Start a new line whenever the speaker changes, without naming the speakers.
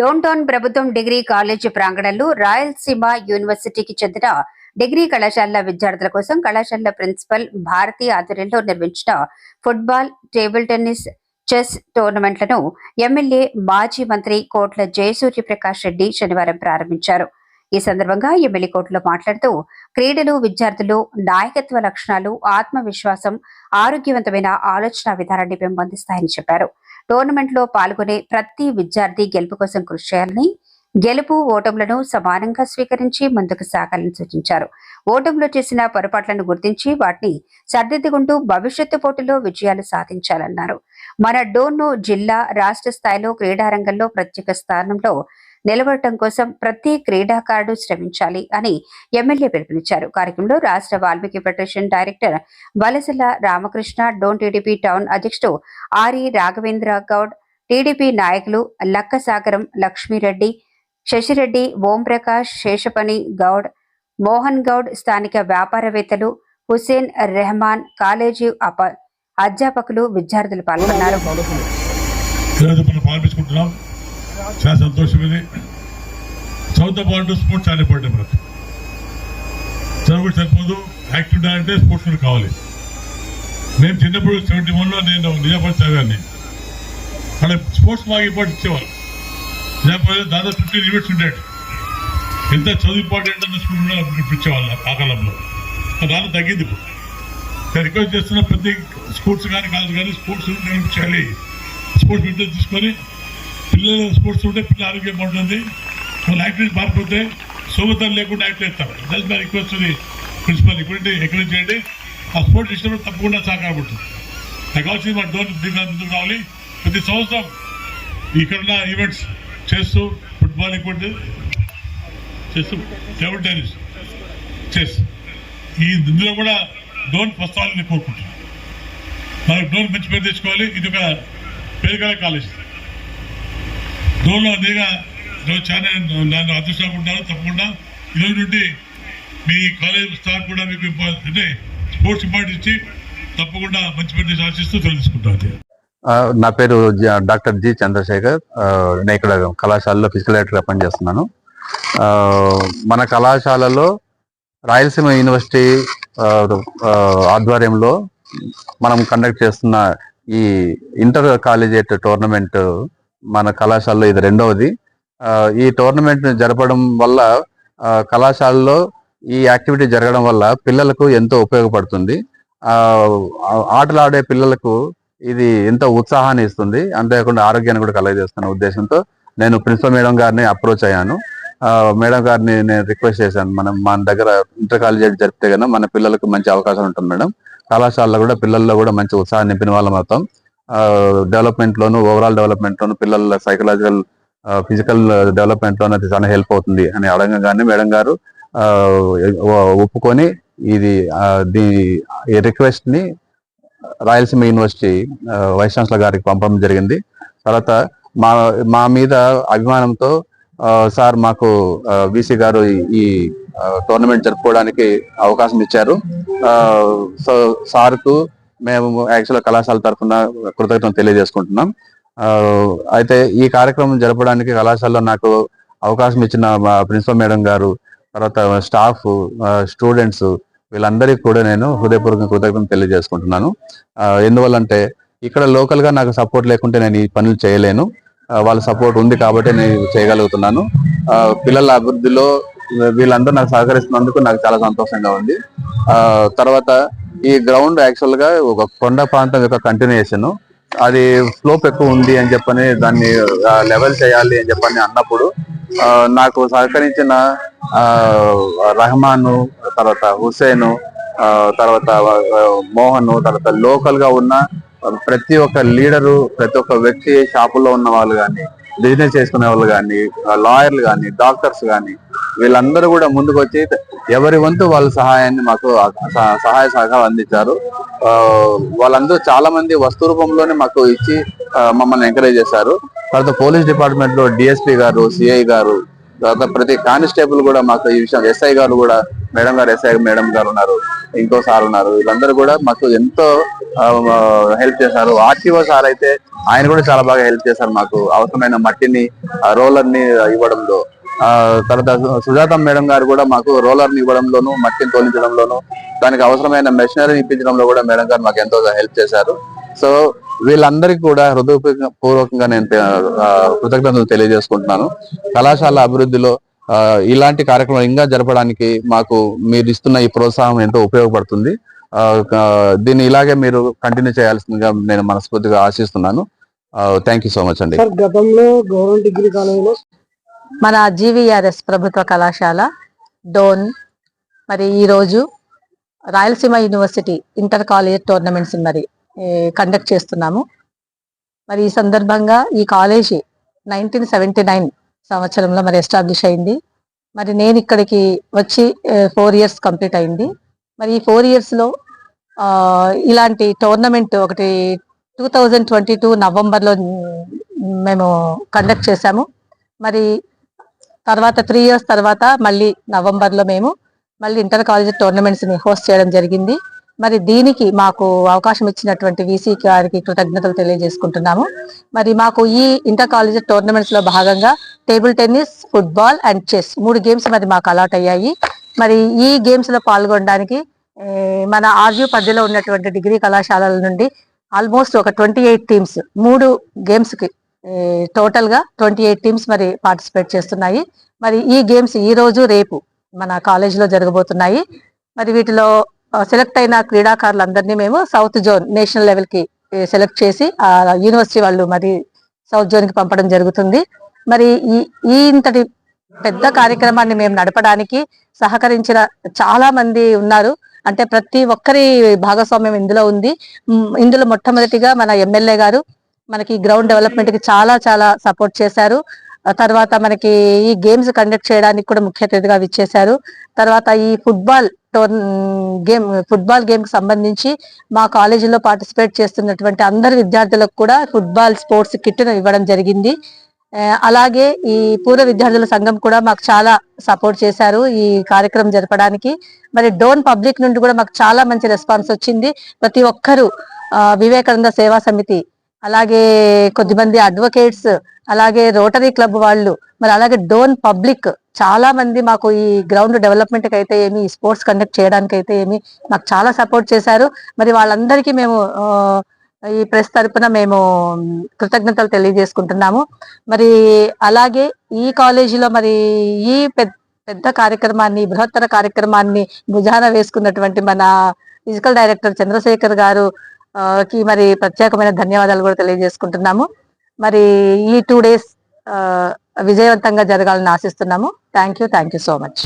Down town ప్రభుత్వం degree college ప్రాంగణంలో రాయలసీమ యూనివర్సిటీకి చెందిన డిగ్రీ కళాశాల విద్యార్థుల కోసం కళాశాల ప్రిన్సిపల్ భారతి ఆధ్వర్యంలో నిర్మించిన ఫుట్బాల్ టేబుల్ టెన్నిస్ చెస్ టోర్నమెంట్లను ఎమ్మెల్యే మాజీ మంత్రి కోట్ల జయసూర్య ప్రకాష్ రెడ్డి శనివారం ప్రారంభించారు. ఈ సందర్భంగా ఎమ్మెల్యే కోర్టులో మాట్లాడుతూ క్రీడలు విద్యార్థులు నాయకత్వ లక్షణాలు ఆత్మవిశ్వాసం ఆరోగ్యవంతమైన ఆలోచన విధానాన్ని పెంపొందిస్తాయని చెప్పారు. టోర్నమెంట్లో పాల్గొనే ప్రతి విద్యార్థి గెలుపు కోసం కృషి చేయాలని గెలుపు ఓటములను సమానంగా స్వీకరించి ముందుకు సాగాలని సూచించారు. ఓటంలో చేసిన పొరపాట్లను గుర్తించి వాటిని సర్దిద్దుకుంటూ భవిష్యత్తు పోటీలో విజయాలు సాధించాలన్నారు. మన డోన్ను జిల్లా రాష్ట్ర స్థాయిలో క్రీడారంగంలో ప్రత్యేక స్థానంలో నిలబడటం కోసం ప్రతి క్రీడాకారుడు శ్రమించాలి అని ఎమ్మెల్యే పిలుపునిచ్చారు. కార్యక్రమంలో రాష్ట్ర Valmiki federation director Valasala Ramakrishna Dhone TDP town అధ్యక్షుడు R E Raghavendra Goud TDP నాయకులు లక్కసాగరం లక్ష్మీరెడ్డి శశిరెడ్డి ఓంప్రకాష్ శేషపని గౌడ్ మోహన్ గౌడ్ స్థానిక వ్యాపారవేత్తలు హుసేన్ రెహమాన్ కాలేజీ అధ్యాపకులు విద్యార్థులు పాల్గొన్నారు.
చాలా సంతోషం ఇది చదువుతో పాటు స్పోర్ట్స్ చాలా ఇంపార్టెంట్ మనకు. చదువు కూడా సరిపోదు యాక్టివ్ అంటే స్పోర్ట్స్ కూడా కావాలి. నేను చిన్నప్పుడు సెవెంటీ వన్లో నేను నిజాపడి చదివాన్ని. అక్కడ స్పోర్ట్స్ బాగా ఇంపార్టెంట్ ఇచ్చేవాళ్ళు నిజాపడి దాదాపు ఫిఫ్టీన్ ఈవెంట్స్ ఉండేవి. ఎంత చదువు ఇంపార్టెంట్ అన్న స్కూల్ ఇప్పించేవాళ్ళు ఆ కాలంలో. దాని తగ్గింది ఇప్పుడు. నేను రిక్వెస్ట్ చేస్తున్న ప్రతి స్పోర్ట్స్ కానీ కాదు కానీ స్పోర్ట్స్ నేర్పించాలి స్పోర్ట్స్ ఇంట్రెస్ట్ తీసుకొని పిల్లలు స్పోర్ట్స్ ఉంటే పిల్లల ఆరోగ్యం బాగుంటుంది. వాళ్ళ యాక్టివిటీ మారిపోతే సోమతం లేకుండా యాక్ట్ చేస్తారు. దట్ మై రిక్వెస్ట్ ప్రిన్సిపల్ ఇప్పుడు ఎక్కడ చేయండి. ఆ స్పోర్ట్స్ ఇష్టం తప్పకుండా సహకారపడుతుంది నాకు కావాల్సింది మా డోర్ దీని ముందుకు రావాలి. ప్రతి సంవత్సరం ఇక్కడున్న ఈవెంట్స్ చేస్తూ ఫుట్బాల్ ఇంకోటి చేస్తూ టేబుల్ టెన్నిస్ చెస్ ఈ ఇందులో కూడా డోన్ వస్తాలని కోరుకుంటున్నాను. మనకు డోన్ మంచి పేరు తెచ్చుకోవాలి. ఇది ఒక పేరుగల కాలేజ్. డోన్లో అదేగా ఈరోజు చాలా నన్ను అదృష్టపడ్డాను తప్పకుండా ఈరోజు నుండి మీ కాలేజ్ స్టాఫ్ కూడా మీకు అంటే స్పోర్ట్స్ ఇంపార్టెన్స్ ఇచ్చి తప్పకుండా మంచి పని ఆశిస్తూ తెలుసుకుంటాను
నా పేరు డాక్టర్ జి చంద్రశేఖర్. నేను ఇక్కడ కళాశాలలో ఫిజికల్ డైరెక్టర్గా పనిచేస్తున్నాను. మన కళాశాలలో రాయలసీమ యూనివర్సిటీ ఆధ్వర్యంలో మనం కండక్ట్ చేస్తున్న ఈ ఇంటర్ కాలేజియేట్ టోర్నమెంట్ మన కళాశాలలో ఇది రెండవది. ఈ టోర్నమెంట్ జరపడం వల్ల కళాశాలలో ఈ యాక్టివిటీ జరగడం వల్ల పిల్లలకు ఎంతో ఉపయోగపడుతుంది. ఆటలు ఆడే పిల్లలకు ఇది ఎంతో ఉత్సాహాన్ని ఇస్తుంది. అంతేకాకుండా ఆరోగ్యాన్ని కూడా కలగజేస్తున్న ఉద్దేశంతో నేను ప్రిన్సిపల్ మేడం గారిని అప్రోచ్ అయ్యాను. మేడం గారిని నేను రిక్వెస్ట్ చేశాను. మనం మన దగ్గర ఇంటర్ కాలేజ్ జరిపితే కనుక మన పిల్లలకు మంచి అవకాశం ఉంటుంది మేడం. కళాశాలలో కూడా పిల్లల్లో కూడా మంచి ఉత్సాహం నింపిన వాళ్ళం అవుతాం. డెవలప్మెంట్ లోను ఓవరాల్ డెవలప్మెంట్ లోను పిల్లల సైకలాజికల్ ఫిజికల్ డెవలప్మెంట్ లోను అది చాలా హెల్ప్ అవుతుంది అని అడగగానే మేడం గారు ఒప్పుకొని ఇది ఆ, దీని రిక్వెస్ట్ని రాయలసీమ యూనివర్సిటీ వైస్ ఛాన్సలర్ గారికి పంపడం జరిగింది. తర్వాత మా మా మీద అభిమానంతో సార్ మాకు విసి గారు ఈ- టోర్నమెంట్ జరుపుకోవడానికి అవకాశం ఇచ్చారు. సో సార్కు మేము యాక్చువల్ కళాశాల తరఫున కృతజ్ఞతలు తెలియజేసుకుంటున్నాం. అయితే ఈ కార్యక్రమం జరపడానికి కళాశాలలో నాకు అవకాశం ఇచ్చిన మా ప్రిన్సిపల్ మేడం గారు తర్వాత స్టాఫ్ స్టూడెంట్స్ వీళ్ళందరికీ కూడా నేను హృదయపూర్వక కృతజ్ఞతలు తెలియజేసుకుంటున్నాను. ఎందువల్లంటే ఇక్కడ లోకల్గా నాకు సపోర్ట్ లేకుంటే నేను ఈ పనులు చేయలేను. వాళ్ళ సపోర్ట్ ఉంది కాబట్టి నేను చేయగలుగుతున్నాను. పిల్లల అభివృద్ధిలో వీళ్ళందరూ నాకు సహకరిస్తున్నందుకు నాకు చాలా సంతోషంగా ఉంది. తర్వాత ఈ గ్రౌండ్ యాక్చువల్గా ఒక కొండ ప్రాంతం యొక్క కంటిన్యూషన్ అది స్లోప్ ఎక్కువ ఉంది అని చెప్పని దాన్ని లెవెల్ చేయాలి అని చెప్పని అన్నప్పుడు నాకు సహకరించిన రహమాను తర్వాత హుసేను తర్వాత మోహన్ తర్వాత లోకల్గా ఉన్న ప్రతి ఒక్క లీడరు ప్రతి ఒక్క వ్యక్తి షాపుల్లో ఉన్న వాళ్ళు కానీ బిజినెస్ చేసుకునే వాళ్ళు కానీ లాయర్లు కానీ డాక్టర్స్ కానీ వీళ్ళందరూ కూడా ముందుకు వచ్చి ఎవరి వంతు వాళ్ళ సహాయాన్ని మాకు సహ- సహాయ సహకారం అందించారు. వాళ్ళందరూ చాలా మంది వస్తు రూపంలోనే మాకు ఇచ్చి మమ్మల్ని ఎంకరేజ్ చేశారు. తర్వాత పోలీస్ డిపార్ట్మెంట్లో డిఎస్పీ గారు సిఐ గారు తర్వాత ప్రతి కానిస్టేబుల్ కూడా మాకు ఈ విషయం ఎస్ఐ గారు కూడా మేడం గారు ఎస్ఐ మేడం గారు ఉన్నారు ఇంకో సార్ ఉన్నారు. వీళ్ళందరూ కూడా మాకు ఎంతో హెల్ప్ చేశారు. ఆర్టీఓ సార్ అయితే ఆయన కూడా చాలా బాగా హెల్ప్ చేశారు మాకు. అవసరమైన మట్టిని రోలర్ని ఇవ్వడంలో. తర్వాత సుజాత మేడం గారు కూడా మాకు రోలర్ని ఇవ్వడంలోను మట్టిని తోలించడంలోను దానికి అవసరమైన మెషినరీ ఇప్పించడంలో కూడా మేడం గారు మాకు ఎంతో హెల్ప్ చేశారు. సో వీళ్ళందరికీ కూడా హృదయపూర్వకంగా నేను కృతజ్ఞతలు తెలియజేసుకుంటున్నాను. కళాశాల అభివృద్ధిలో ఇలాంటి కార్యక్రమాలు ఇంకా జరపడానికి మాకు మీరు ఇస్తున్న ఈ ప్రోత్సాహం ఎంతో ఉపయోగపడుతుంది. ఆ, దీన్ని ఇలాగే మీరు కంటిన్యూ చేయాల్సిందిగా నేను మనస్ఫూర్తిగా ఆశిస్తున్నాను. థ్యాంక్ యూ సో మచ్ అండి.
గతంలో గవర్నమెంట్ డిగ్రీ కాలేజీలో
మన జీవీఆర్ఎస్ ప్రభుత్వ కళాశాల డోన్. మరి ఈరోజు Rayalaseema university inter college tournaments మరి కండక్ట్ చేస్తున్నాము. మరి ఈ సందర్భంగా ఈ కాలేజీ నైన్టీన్ సెవెంటీ నైన్ సంవత్సరంలో మరి ఎస్టాబ్లిష్ అయింది. మరి నేను ఇక్కడికి వచ్చి ఫోర్ ఇయర్స్ కంప్లీట్ అయింది. మరి ఈ ఫోర్ ఇయర్స్లో ఇలాంటి టోర్నమెంట్ ఒకటి టూ థౌజండ్ ట్వంటీ టూ నవంబర్లో మేము కండక్ట్ చేశాము. మరి తర్వాత త్రీ ఇయర్స్ తర్వాత మళ్ళీ నవంబర్లో మేము మళ్ళీ ఇంటర్ కాలేజ్ టోర్నమెంట్స్ని హోస్ట్ చేయడం జరిగింది. మరి దీనికి మాకు అవకాశం ఇచ్చినటువంటి వీసీ గారికి కృతజ్ఞతలు తెలియజేసుకుంటున్నాము. మరి మాకు ఈ ఇంటర్ కాలేజ్ టోర్నమెంట్స్లో భాగంగా table tennis football and chess మూడు గేమ్స్ మరి మాకు అలాట్ అయ్యాయి. మరి ఈ గేమ్స్లో పాల్గొనడానికి మన ఆర్యూ పరిధిలో ఉన్నటువంటి డిగ్రీ కళాశాలల నుండి ఆల్మోస్ట్ ఒక ట్వంటీ ఎయిట్ టీమ్స్ మూడు గేమ్స్కి టోటల్గా ట్వంటీ ఎయిట్ టీమ్స్ మరి పార్టిసిపేట్ చేస్తున్నాయి. మరి ఈ గేమ్స్ ఈ రోజు రేపు మన కాలేజ్లో జరగబోతున్నాయి. మరి వీటిలో సెలెక్ట్ అయిన క్రీడాకారులందరినీ మేము సౌత్ జోన్ నేషనల్ లెవెల్కి సెలెక్ట్ చేసి ఆ యూనివర్సిటీ వాళ్ళు మరి సౌత్ జోన్కి పంపడం జరుగుతుంది. మరి ఈ ఈ ఇంతటి పెద్ద కార్యక్రమాన్ని మేము నడపడానికి సహకరించిన చాలా మంది ఉన్నారు. అంటే ప్రతి ఒక్కరి భాగస్వామ్యం ఇందులో ఉంది. ఇందులో మొట్టమొదటిగా మన ఎమ్మెల్యే గారు మనకి గ్రౌండ్ డెవలప్మెంట్కి చాలా చాలా సపోర్ట్ చేశారు. తర్వాత మనకి ఈ గేమ్స్ కండక్ట్ చేయడానికి కూడా ముఖ్య అతిథిగా విచ్చేశారు తర్వాత ఈ ఫుట్బాల్ టోర్ గేమ్ ఫుట్బాల్ గేమ్కి సంబంధించి మా కాలేజీలో పార్టిసిపేట్ చేస్తున్నటువంటి అందరి విద్యార్థులకు కూడా ఫుట్బాల్ స్పోర్ట్స్ కిట్ ఇవ్వడం జరిగింది. అలాగే ఈ పూర్వ విద్యార్థుల సంఘం కూడా మాకు చాలా సపోర్ట్ చేశారు ఈ కార్యక్రమం జరపడానికి. మరి డోన్ పబ్లిక్ నుండి కూడా మాకు చాలా మంచి రెస్పాన్స్ వచ్చింది. ప్రతి ఒక్కరూ వివేకానంద సేవా సమితి అలాగే కొద్దిమంది అడ్వకేట్స్ అలాగే రోటరీ క్లబ్ వాళ్ళు మరి అలాగే డోన్ పబ్లిక్ చాలా మంది మాకు ఈ గ్రౌండ్ డెవలప్మెంట్కి అయితే ఏమి స్పోర్ట్స్ కండక్ట్ చేయడానికి అయితే ఏమి మాకు చాలా సపోర్ట్ చేశారు. మరి వాళ్ళందరికీ మేము ఈ ప్రెస్ తరపున మేము కృతజ్ఞతలు తెలియజేసుకుంటున్నాము. మరి అలాగే ఈ కాలేజీలో మరి ఈ పెద్ద పెద్ద కార్యక్రమాన్ని బృహత్తర కార్యక్రమాన్ని భుజాన వేసుకున్నటువంటి మన ఫిజికల్ డైరెక్టర్ చంద్రశేఖర్ గారు కి మరి ప్రత్యేకమైన ధన్యవాదాలు కూడా తెలియజేసుకుంటున్నాము. మరి ఈ టూ డేస్ విజయవంతంగా జరగాలని ఆశిస్తున్నాము. Thank you thank you so much